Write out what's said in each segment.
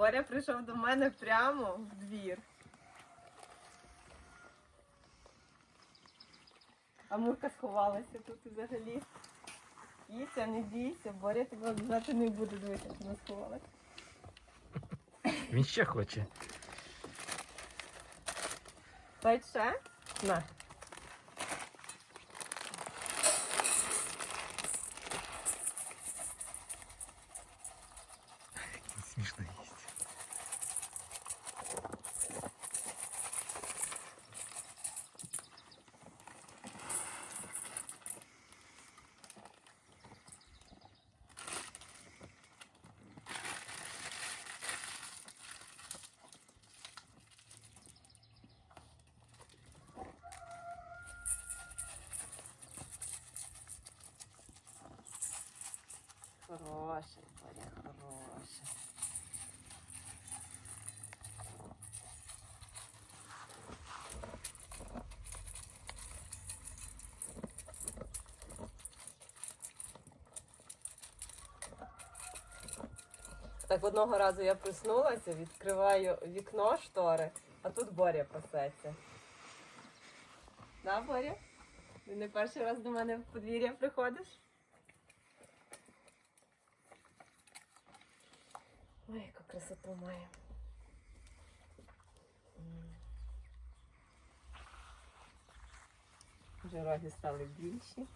Боря прийшов до мене прямо в двір. А Мурка сховалася тут взагалі. Кіся, не бійся, Боря тебе обзати не буде дивитися, як вона сховалася. Він ще хоче. Ще? На. Смішно їсть. Хороша, Боря, хороша. Так одного разу я проснулася, відкриваю вікно штори, а тут Боря пасеться. Да, Боря? Ти не перший раз до мене в подвір'я приходиш? Ой, яка красота має. Вже роги стали більші.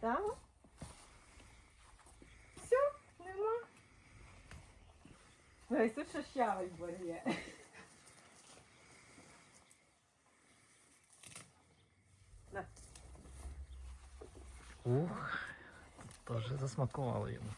Так? Все, нема. Ой, тут ще щавель борє. Ух, теж засмакувало йому.